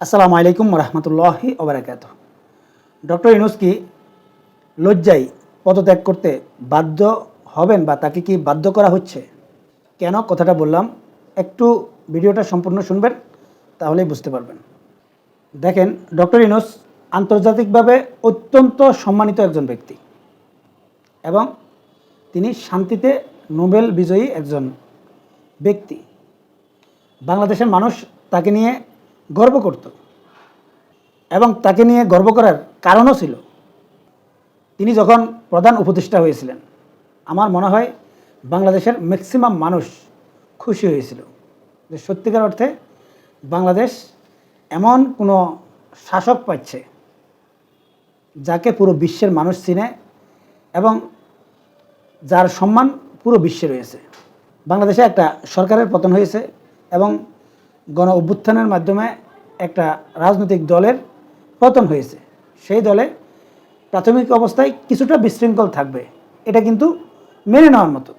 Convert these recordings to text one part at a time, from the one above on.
আসসালামু আলাইকুম রহমতুল্লাহি ওবরাকাত ডক্টর ইনুস কি লজ্জায় পদত্যাগ করতে বাধ্য হবেন বা তাকে কি বাধ্য করা হচ্ছে? কেন? কথাটা বললাম। একটু ভিডিওটা সম্পূর্ণ শুনবেন, তাহলেই বুঝতে পারবেন। দেখেন, ডক্টর ইনুস আন্তর্জাতিকভাবে অত্যন্ত সম্মানিত একজন ব্যক্তি এবং তিনি শান্তিতে নোবেল বিজয়ী একজন ব্যক্তি। বাংলাদেশের মানুষ তাকে নিয়ে গর্ব করত এবং তাকে নিয়ে গর্ব করার কারণও ছিল। তিনি যখন প্রধান উপদেষ্টা হয়েছিলেন, আমার মনে হয় বাংলাদেশের ম্যাক্সিমাম মানুষ খুশি হয়েছিল যে সত্যিকার অর্থে বাংলাদেশ এমন কোনো শাসক পাচ্ছে যাকে পুরো বিশ্বের মানুষ চিনে এবং যার সম্মান পুরো বিশ্বে রয়েছে। বাংলাদেশে একটা সরকারের পতন হয়েছে এবং গণ অভ্যুত্থানের মাধ্যমে একটা রাজনৈতিক দলের পতন হয়েছে। সেই দলে প্রাথমিক অবস্থায় কিছুটা বিশৃঙ্খল থাকবে। এটা কিন্তু মেনে নেওয়ার মতো।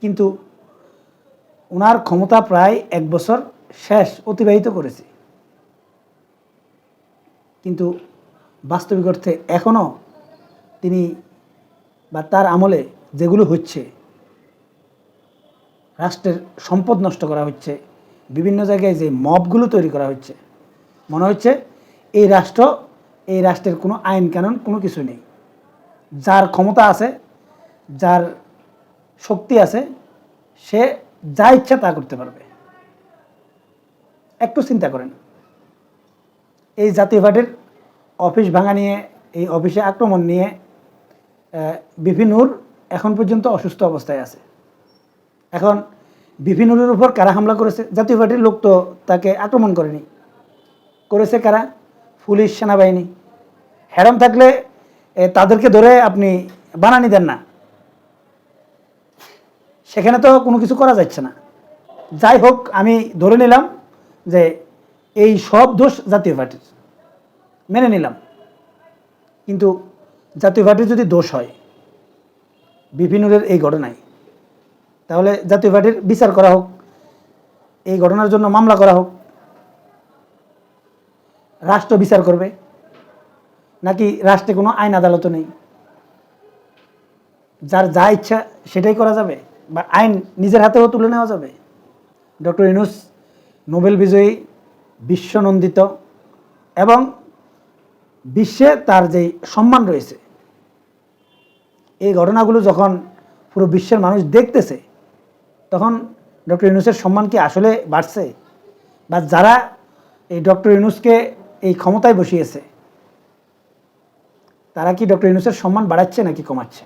কিন্তু ওনার ক্ষমতা প্রায় এক বছর শেষ অতিবাহিত করেছে। কিন্তু বাস্তবিক অর্থে এখনও তিনি বা তার আমলে যেগুলো হচ্ছে, রাষ্ট্রের সম্পদ নষ্ট করা হচ্ছে বিভিন্ন জায়গায় যে মবগুলো তৈরি করা হচ্ছে। মনে হচ্ছে এই রাষ্ট্র, এই রাষ্ট্রের কোনো আইন কানুন কোনো কিছু নেই। যার ক্ষমতা আছে, যার শক্তি আছে, সে যা ইচ্ছা তা করতে পারবে। একটু চিন্তা করেন। এই জাতীয় পার্টির অফিস ভাঙা নিয়ে, এই অফিসে আক্রমণ নিয়ে বিভিন্নর এখন পর্যন্ত অসুস্থ অবস্থায় আছে। এখন বিভিন্নর উপর কারা হামলা করেছে? জাতীয় পার্টির লোক তো তাকে আক্রমণ করেনি। করেছে কারা? পুলিশ, সেনাবাহিনী। হ্যারাম থাকলে তাদেরকে ধরে আপনি বানানি দেন না। সেখানে তো কোনো কিছু করা যাচ্ছে না। যাই হোক, আমি ধরে নিলাম যে এই সব দোষ জাতীয় পার্টির। মেনে নিলাম। কিন্তু জাতীয় পার্টির যদি দোষ হয়, বিভিন্নদের এই ঘটনায় তাহলে জাতীয় পার্টির বিচার করা হোক, এই ঘটনার জন্য মামলা করা হোক, রাষ্ট্র বিচার করবে, নাকি রাষ্ট্রে কোনো আইন আদালতও নেই? যার যা ইচ্ছা সেটাই করা যাবে বা আইন নিজের হাতেও তুলে নেওয়া যাবে? ডক্টর ইনুস নোবেল বিজয়ী, বিশ্বনন্দিত এবং বিশ্বে তার যে সম্মান রয়েছে, এই ঘটনাগুলো যখন পুরো বিশ্বের মানুষ দেখতেছে তখন ডক্টর ইউনুসের সম্মান কি আসলে বাড়ছে? বা যারা এই ডক্টর ইউনুসকে এই ক্ষমতায় বসিয়েছে, তারা কি ডক্টর ইউনুসের সম্মান বাড়াচ্ছে নাকি কমাচ্ছে?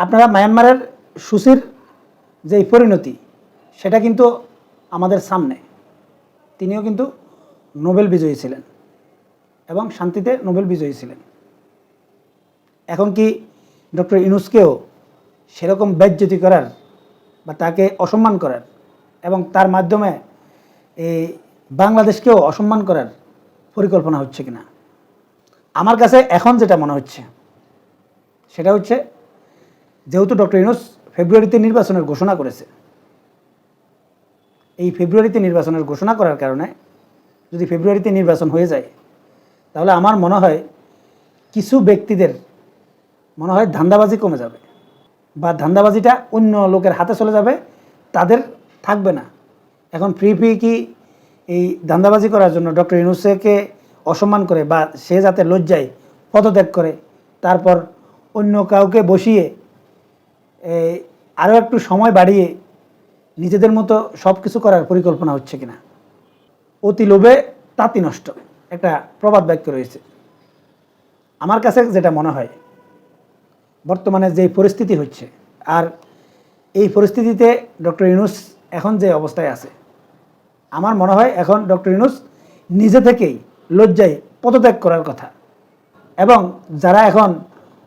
আপনারা মায়ানমারের সুশির যে পরিণতি, সেটা কিন্তু আমাদের সামনে। তিনিও কিন্তু নোবেল বিজয়ী ছিলেন এবং শান্তিতে নোবেল বিজয়ী ছিলেন। এখন কি ডক্টর ইনুসকেও সেরকম বেজ্জতি করার বা তাকে অসম্মান করার এবং তার মাধ্যমে এই বাংলাদেশকেও অসম্মান করার পরিকল্পনা হচ্ছে কিনা? আমার কাছে এখন যেটা মনে হচ্ছে, সেটা হচ্ছে যেহেতু ডক্টর ইনুস ফেব্রুয়ারিতে নির্বাচনের ঘোষণা করেছে, এই ফেব্রুয়ারিতে নির্বাচনের ঘোষণা করার কারণে যদি ফেব্রুয়ারিতে নির্বাচন হয়ে যায়, তাহলে আমার মনে হয় কিছু ব্যক্তিদের মনে হয় ধান্দাবাজি কমে যাবে। বা ধান্দাবাজিটা অন্য লোকের হাতে চলে যাবে, তাদের থাকবে না। এখন ফ্রি ফ্রি কি এই ধান্দাবাজি করার জন্য ডক্টর ইউনুসকে অসম্মান করে বা সে যাতে লজ্জায় পদত্যাগ করে, তারপর অন্য কাউকে বসিয়ে আরও একটু সময় বাড়িয়ে নিজেদের মতো সব কিছু করার পরিকল্পনা হচ্ছে কিনা? অতি লোভে তাঁতি নষ্ট। একটা প্রবাদ বাক্য রয়েছে। আমার কাছে যেটা মনে হয় বর্তমানে যে পরিস্থিতি হচ্ছে, আর এই পরিস্থিতিতে ডক্টর ইউনুস এখন যে অবস্থায় আছে, আমার মনে হয় এখন ডক্টর ইউনুস নিজে থেকেই লজ্জায় পদত্যাগ করার কথা। এবং যারা এখন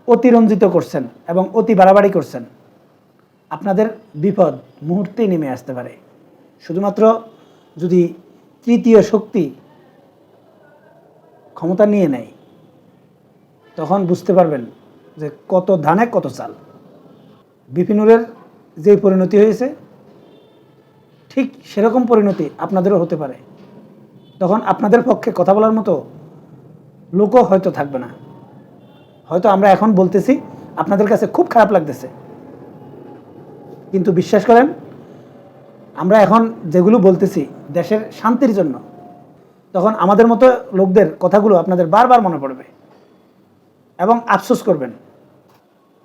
অতিরঞ্জিত করছেন এবং অতি বাড়াবাড়ি করছেন, আপনাদের বিপদ মুহূর্তেই নেমে আসতে পারে। শুধুমাত্র যদি তৃতীয় শক্তি ক্ষমতা নিয়ে নেয়, তখন বুঝতে পারবেন যে কত ধানে কত চাল। বিপিনুরের যে পরিণতি হয়েছে, ঠিক সেরকম পরিণতি আপনাদেরও হতে পারে। তখন আপনাদের পক্ষে কথা বলার মতো লোকও হয়তো থাকবে না। হয়তো আমরা এখন বলতেছি, আপনাদের কাছে খুব খারাপ লাগতেছে। কিন্তু বিশ্বাস করেন, আমরা এখন যেগুলো বলতেছি দেশের শান্তির জন্য, তখন আমাদের মতো লোকদের কথাগুলো আপনাদের বারবার মনে পড়বে এবং আফসোস করবেন।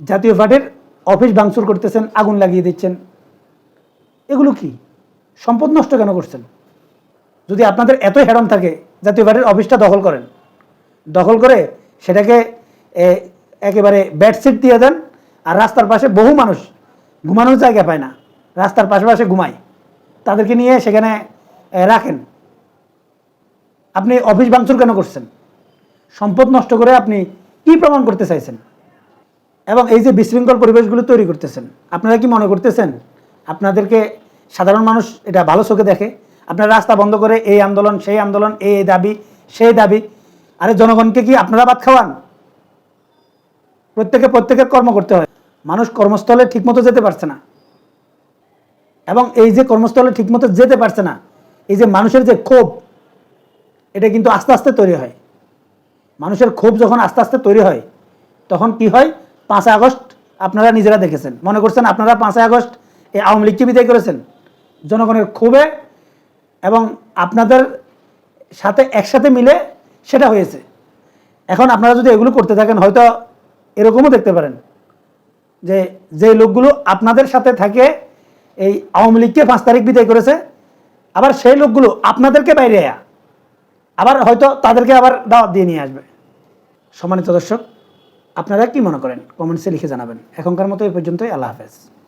জাতীয় পার্টির অফিস ভাঙচুর করতেছেন, আগুন লাগিয়ে দিচ্ছেন। এগুলো কি? সম্পদ নষ্ট কেন করছেন? যদি আপনাদের এতই হেরম থাকে, জাতীয় পার্টির অফিসটা দখল করেন, দখল করে সেটাকে একেবারে বেডশিট দিয়ে দেন, আর রাস্তার পাশে বহু মানুষ ঘুমানোর জায়গা পায় না, রাস্তার পাশে ঘুমায়, তাদেরকে নিয়ে সেখানে রাখেন। আপনি অফিস ভাঙচুর কেন করছেন? সম্পদ নষ্ট করে আপনি কি প্রমাণ করতে চাইছেন? এবং এই যে বিশৃঙ্খল পরিবেশগুলো তৈরি করতেছেন, আপনারা কি মনে করতেছেন? আপনাদেরকে সাধারণ মানুষ এটা ভালো চোখে দেখে, আপনারা রাস্তা বন্ধ করে এই আন্দোলন, সেই আন্দোলন, এই দাবি, সেই দাবি, আরে জনগণকে কি আপনারা ভাত খাওয়ান? প্রত্যেকে প্রত্যেকের কর্ম করতে হয়। মানুষ কর্মস্থলে ঠিকমতো যেতে পারছে না। এবং এই যে কর্মস্থলে ঠিকমতো যেতে পারছে না, এই যে মানুষের যে ক্ষোভ, এটা কিন্তু আস্তে আস্তে তৈরি হয়। মানুষের ক্ষোভ যখন আস্তে আস্তে তৈরি হয়, তখন কি হয়? পাঁচই আগস্ট আপনারা নিজেরা দেখেছেন। মনে করছেন আপনারা পাঁচই আগস্ট এই আওয়ামী লীগকে বিদায় করেছেন? জনগণের ক্ষোভে এবং আপনাদের সাথে একসাথে মিলে সেটা হয়েছে। এখন আপনারা যদি এগুলো করতে থাকেন, হয়তো এরকমও দেখতে পারেন যে যে লোকগুলো আপনাদের সাথে থাকে, এই আওয়ামী লীগকে পাঁচ তারিখ বিদায় করেছে, আবার সেই লোকগুলো আপনাদেরকে বাইরে আবার হয়তো তাদেরকে আবার দাওয়াত দিয়ে নিয়ে আসবে। সম্মানিত দর্শক আপনারা কি মনে করেন? কমেন্টসে লিখে জানাবেন। এখনকার মতো এই পর্যন্তই আল্লাহ হাফেজ।